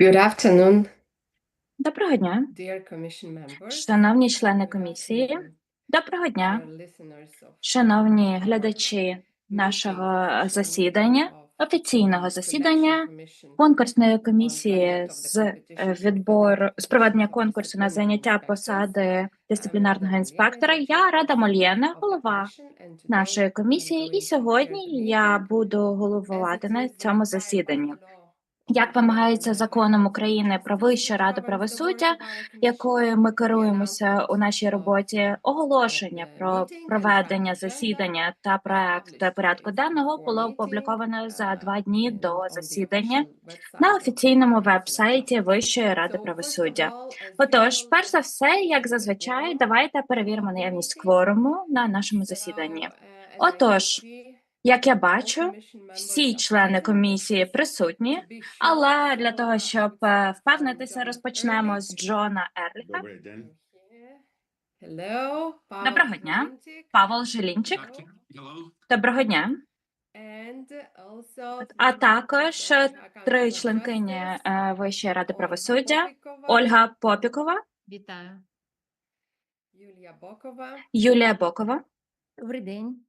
Good afternoon, Доброго дня, шановні члени комісії. Доброго дня, шановні глядачі нашого засідання, офіційного засідання конкурсної комісії з відбору з проведення конкурсу на заняття посади дисциплінарного інспектора. Я Рада Мольєна, голова нашої комісії, і сьогодні я буду головувати на цьому засіданні. Як вимагається законом України про Вищу раду правосуддя, якою ми керуємося у нашій роботі, оголошення про проведення засідання та проект порядку денного було опубліковано за два дні до засідання на офіційному веб-сайті Вищої ради правосуддя. Отож, перш за все, як зазвичай, давайте перевіримо наявність кворуму на нашому засіданні. Отож, Як я бачу, всі члени комісії присутні, але для того, щоб е, впевнитися, розпочнемо з Джона Ерліха. Доброго дня. Павел Жилінчик. Доброго дня. А також три членкині е, Вищої ради правосуддя: Ольга Попікова, Вітаю. Юлія Бокова Юлія Бокова Добрий день.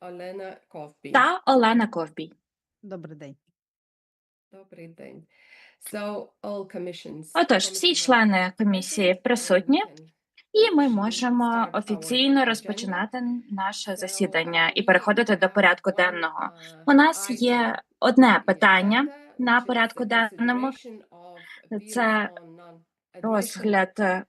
Олена Ковбій. та Олена Ковбій. Добрий день. Добрий день. So, all commissions, Отож, всі члени комісії присутні, і ми можемо офіційно розпочинати наше засідання uh, і переходити до порядку денного. uh, У нас є одне питання на порядку денному. Це Розгляд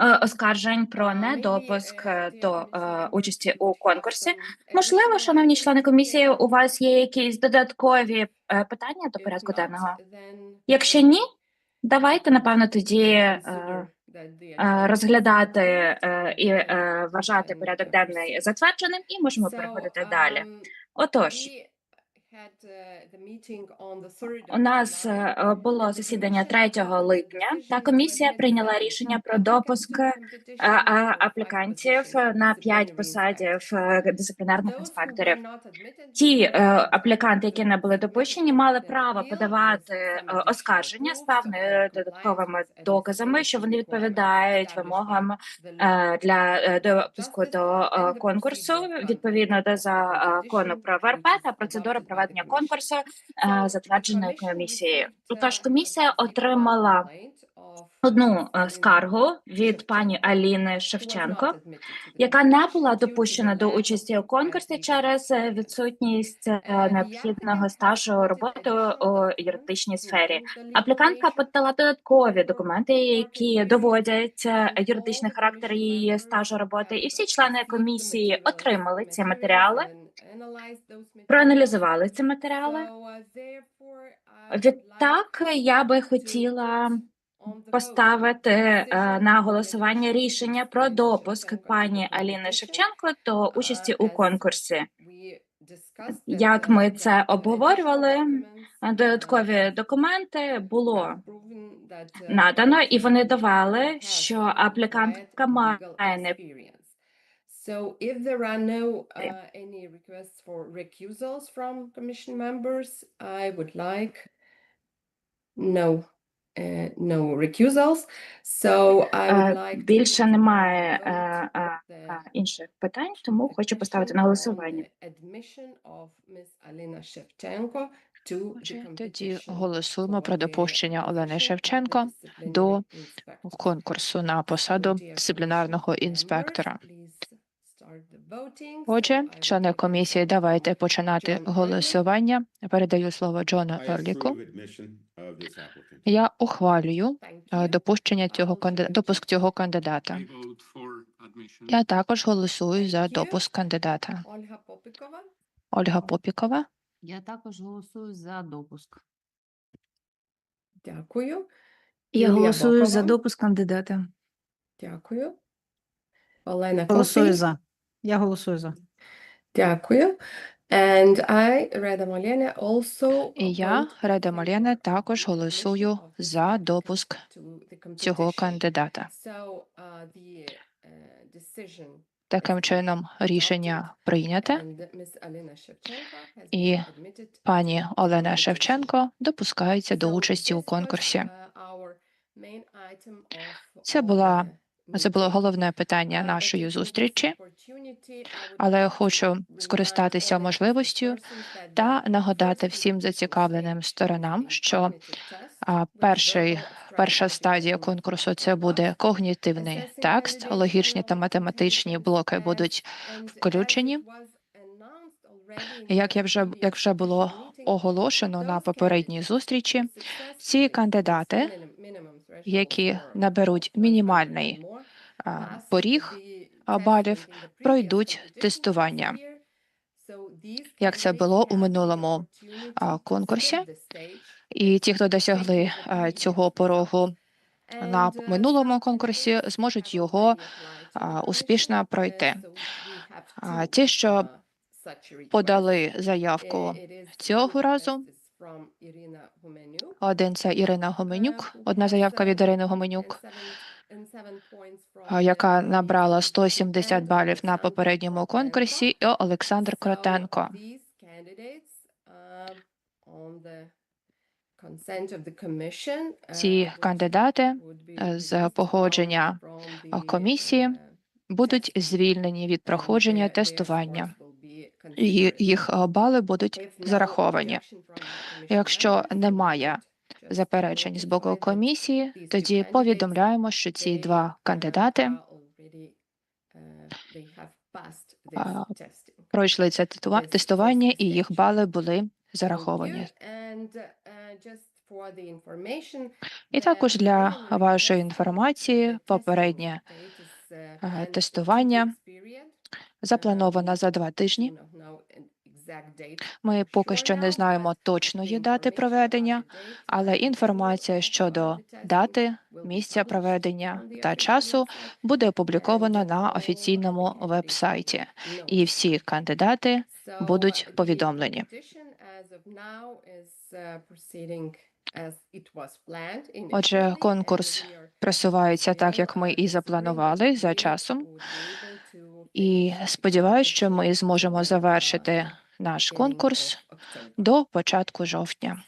е, оскаржень про недопуск е, до е, участі у конкурсі. Можливо, шановні члени комісії, у вас є якісь додаткові питання до порядку денного? Якщо ні, давайте напевно тоді розглядати і вважати порядок денний затвердженим, і можемо переходити далі. Отож, у нас е, було засідання commission 3 adopted the липня, та комісія прийняла рішення про допуск е, аплікантів на of 5 disciplinary посадів е, дисциплінарних інспекторів. Ті е, апліканти, які не були допущені, мали право подавати е, оскарження з певними додатковими доказами, що вони відповідають вимогам е, для е, допуску до е, конкурсу відповідно до закону про ВРП та процедури the проведення конкурсу, е, затвердженої комісією. Тож uh, комісія отримала одну е, скаргу від пані Аліни Шевченко, яка не була допущена до участі у конкурсі через е, відсутність е, Uh, необхідного стажу роботи у юридичній сфері. Аплікантка подала додаткові документи, які доводять е, юридичний характер її стажу роботи, і всі члени комісії отримали ці матеріали, проаналізували ці матеріали. Uh, Відтак, я би хотіла поставити е, на голосування рішення про допуск пані Аліни. Шевченко до участі Uh, у конкурсі. Як uh, ми це обговорювали, е, uh, додаткові документи було uh, надано, і вони has що аплікантка має не. So if there are no uh, any requests for recusals from commission members, I would like no uh, no recusals. So I would Е, like to більше немає е, е, е, інших питань, тому хочу поставити на голосування. admission of Ms. Alina Shevchenko to the Отже, тоді голосуємо про допущення Олени Шевченко до конкурсу на посаду дисциплінарного інспектора. Отже, члени комісії, давайте починати голосування. Передаю слово Джону Ерліку. applicant. Я ухвалюю е, допущення цього допуск цього кандидата. Я також голосую за допуск кандидата. Ольга Попікова. Ольга Попікова. Я також голосую за допуск. Дякую. Я голосую за допуск кандидата. Дякую. Олена Голосую за. Я голосую за. Дякую. And I, Reda Molena, also І я, Реда the також голосую за допуск цього кандидата. Uh, uh, Таким чином, рішення прийняте. І Пані Олена. Шевченко допускається до участі у конкурсі. uh, Це була uh, це було головне питання Uh, нашої зустрічі, але я хочу скористатися можливістю та нагадати всім зацікавленим сторонам, що перший, перша стадія конкурсу це буде когнітивний текст, логічні та математичні блоки будуть включені. Як я вже як вже було оголошено на попередній зустрічі, ці кандидати, які наберуть of 100 мінімальний поріг, балів, пройдуть тестування. Як це було у минулому, конкурсі. І ті, хто досягли цього порогу на uh, минулому конкурсі, зможуть його успішно uh, пройти. ті, що uh, подали Uh, заявку цього разу. Один це Ірина uh, Гоменюк, одна заявка uh, від Ірини Гоменюк, 107 points from а, the яка набрала competition, 170 and балів на попередньому конкурсі, і Олександр Кротенко. Um, uh, Ці кандидати е, з погодження комісії uh, будуть звільнені від проходження тестування. їх бали будуть зараховані. Якщо немає заперечень з боку комісії, тоді повідомляємо, що ці два uh, кандидати uh, пройшли це тестування, і їх бали були зараховані. uh, І також для вашої інформації, попереднє uh, е, тестування заплановано за два тижні. Ми поки що не знаємо точної дати проведення, але інформація щодо uh, дати, місця проведення та часу буде опубліковано And на офіційному вебсайті. І всі кандидати будуть повідомлені. uh, was planned Отже, конкурс просувається так, як ми і запланували за часом. І сподіваюся, що ми зможемо завершити наш конкурс до початку жовтня.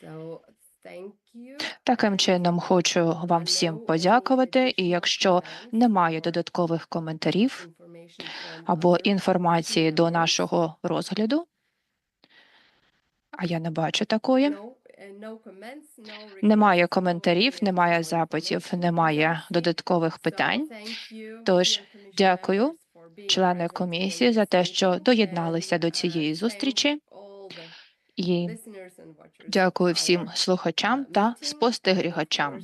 Таким чином, хочу вам всім подякувати. І якщо немає додаткових коментарів або інформації до нашого розгляду, а я не бачу такої. Немає коментарів, немає запитів, немає додаткових питань. Тож, дякую, члени комісії, за те, що доєдналися до цієї зустрічі. І Дякую всім слухачам та спостерігачам.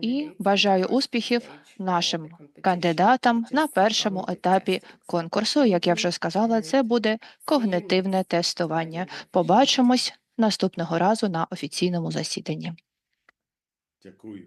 і бажаю успіхів нашим кандидатам на першому етапі конкурсу. Як я вже сказала, це буде когнитивне тестування. Побачимось наступного разу на офіційному засіданні. Дякую.